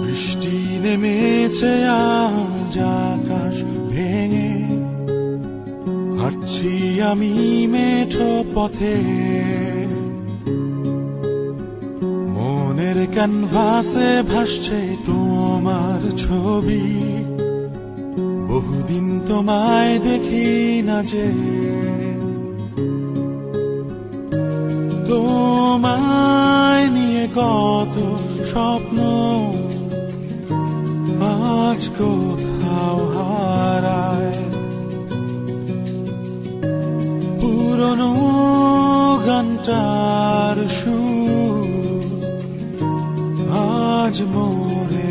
বৃষ্টি নেমেছে আজ আকাশ ভেঙে হাঁটছি আমি মেঠো পথে। মনের ক্যানভাসে ভাসছে তোমার ছবি। বহুদিন তোমায় দেখি না যে। তোমায় নিয়ে কত স্বপ্ন। আজ কোথাও গানটার সুর আজ মন